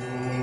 Mm-hmm.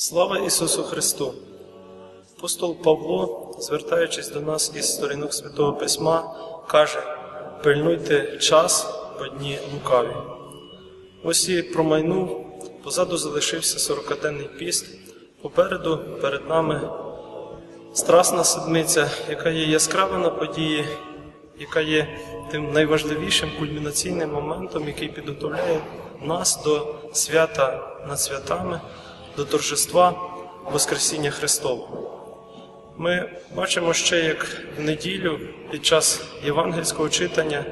Слава Ісусу Христу! Апостол Павло, звертаючись до нас із сторінок Святого Письма, каже: пильнуйте час, бо дні лукаві. Ось і промайнув, позаду залишився сорокаденний піст, попереду перед нами страсна седмиця, яка є яскрава на події, яка є тим найважливішим кульмінаційним моментом, який підготовляє нас до свята над святами, до торжества Воскресіння Христового. Ми бачимо ще, як в неділю під час євангельського читання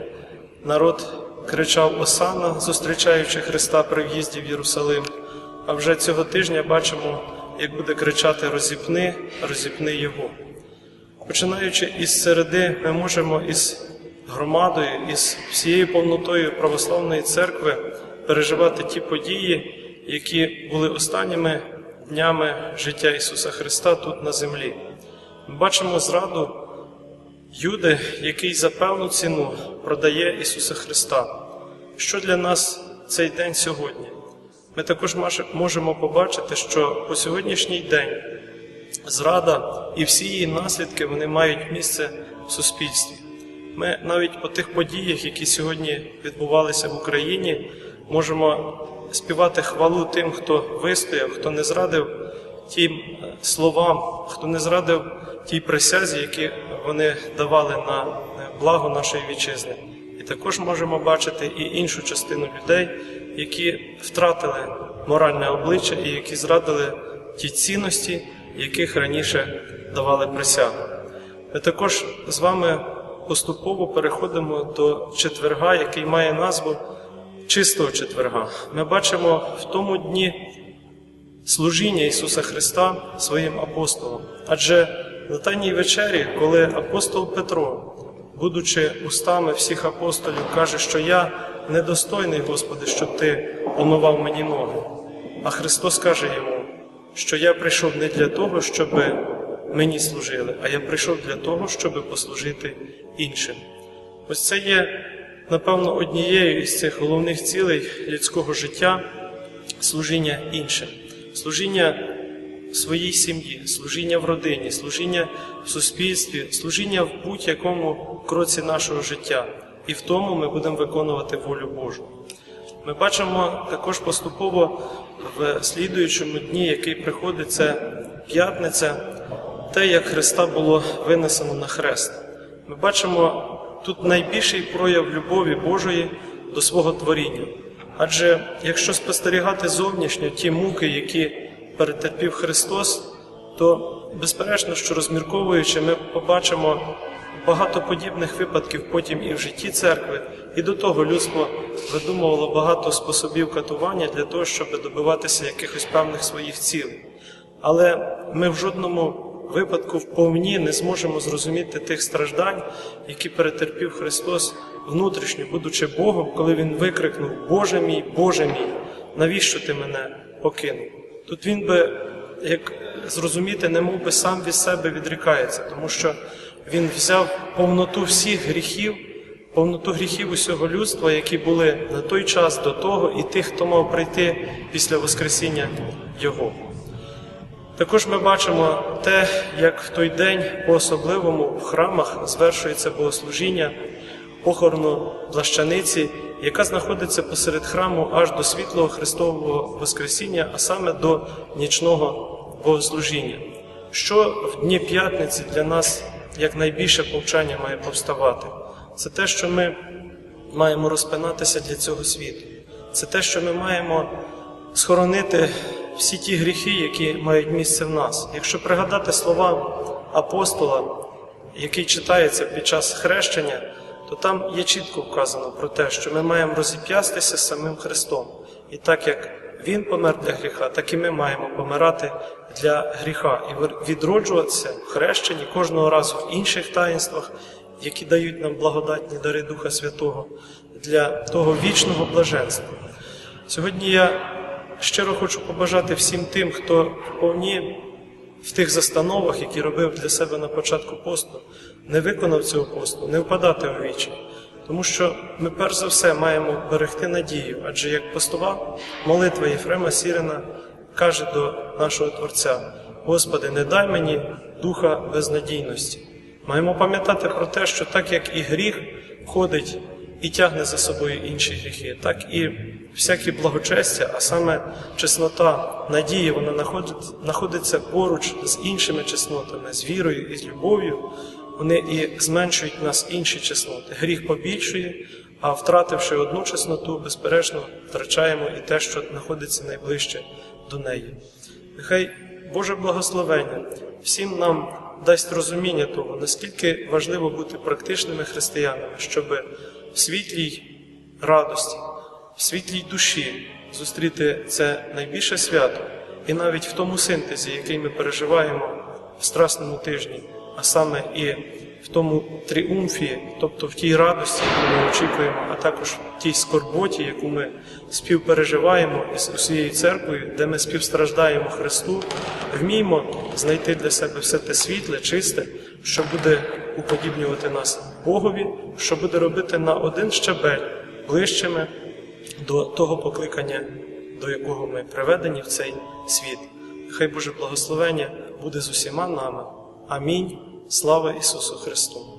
народ кричав Осана, зустрічаючи Христа при в'їзді в Єрусалим. А вже цього тижня бачимо, як буде кричати Розіпни, розіпни Його. Починаючи із середи, ми можемо із громадою, із всією повнотою православної церкви переживати ті події, які були останніми днями життя Ісуса Христа тут на землі. Ми бачимо зраду Юди, який за певну ціну продає Ісуса Христа. Що для нас цей день сьогодні? Ми також можемо побачити, що по сьогоднішній день зрада і всі її наслідки вони мають місце в суспільстві. Ми навіть по тих подіях, які сьогодні відбувалися в Україні, можемо співати хвалу тим, хто вистояв, хто не зрадив тим словам, хто не зрадив тій присязі, які вони давали на благо нашої вітчизни. І також можемо бачити і іншу частину людей, які втратили моральне обличчя і які зрадили ті цінності, яких раніше давали присягу. Ми також з вами поступово переходимо до четверга, який має назву чистого четверга. Ми бачимо в тому дні служіння Ісуса Христа своїм апостолам. Адже на Тайній вечері, коли апостол Петро, будучи устами всіх апостолів, каже, що я недостойний, Господи, щоб Ти омивав мені ноги. А Христос каже йому, що я прийшов не для того, щоб мені служили, а я прийшов для того, щоб послужити іншим. Ось це є, напевно, однією із цих головних цілей людського життя служіння іншим, служіння своїй сім'ї, служіння в родині, служіння в суспільстві, служіння в будь-якому кроці нашого життя. І в тому ми будемо виконувати волю Божу. Ми бачимо також поступово в слідуючому дні, який приходить, це п'ятниця, те, як Христа було винесено на хрест. Ми бачимо тут найбільший прояв любові Божої до свого творіння. Адже якщо спостерігати зовнішньо ті муки, які перетерпів Христос, то безперечно, що розмірковуючи, ми побачимо багато подібних випадків потім і в житті церкви, і до того людство видумувало багато способів катування для того, щоб добиватися якихось певних своїх цілей. Але ми в жодному випадку вповні не зможемо зрозуміти тих страждань, які перетерпів Христос внутрішньо, будучи Богом, коли Він викрикнув: Боже мій, Боже мій, навіщо ти мене покинув? Тут він би, як зрозуміти, не мов би сам від себе відрікається, тому що він взяв повноту всіх гріхів, повноту гріхів усього людства, які були на той час до того, і тих, хто мав прийти після Воскресіння Його. Також ми бачимо те, як в той день по-особливому в храмах звершується богослужіння похорону плащаниці, яка знаходиться посеред храму аж до світлого Христового Воскресіння, а саме до нічного богослужіння. Що в дні п'ятниці для нас як найбільше повчання має повставати? Це те, що ми маємо розпинатися для цього світу. Це те, що ми маємо схоронити всі ті гріхи, які мають місце в нас. Якщо пригадати слова апостола, який читається під час хрещення, то там є чітко вказано про те, що ми маємо розіп'ястися з самим Христом. І так як Він помер для гріха, так і ми маємо помирати для гріха і відроджуватися в хрещенні кожного разу в інших таїнствах, які дають нам благодатні дари Духа Святого для того вічного блаженства. Сьогодні я щиро хочу побажати всім тим, хто вповні в тих застановах, які робив для себе на початку посту, не виконав цього посту, не впадати у вічі. Тому що ми перш за все маємо берегти надію, адже як постова молитва Єфрема Сірина каже до нашого Творця: Господи, не дай мені духа безнадійності. Маємо пам'ятати про те, що так як і гріх ходить і тягне за собою інші гріхи, так і всякі благочестя, а саме чеснота надії, вона знаходиться поруч з іншими чеснотами, з вірою і з любов'ю. Вони і зменшують нас інші чесноти. Гріх побільшує, а втративши одну чесноту, безперечно, втрачаємо і те, що знаходиться найближче до неї. Нехай Боже благословення всім нам дасть розуміння того, наскільки важливо бути практичними християнами, щоб в світлій радості, в світлій душі зустріти це найбільше свято, і навіть в тому синтезі, який ми переживаємо в страсному тижні, а саме і в тому тріумфі, тобто в тій радості, яку ми очікуємо, а також в тій скорботі, яку ми співпереживаємо із усією церквою, де ми співстраждаємо Христу, вміємо знайти для себе все те світле, чисте, що буде уподібнювати нас Богові, що буде робити на один щабель ближчими до того покликання, до якого ми приведені в цей світ. Хай Боже благословення буде з усіма нами. Амінь. Слава Ісусу Христу!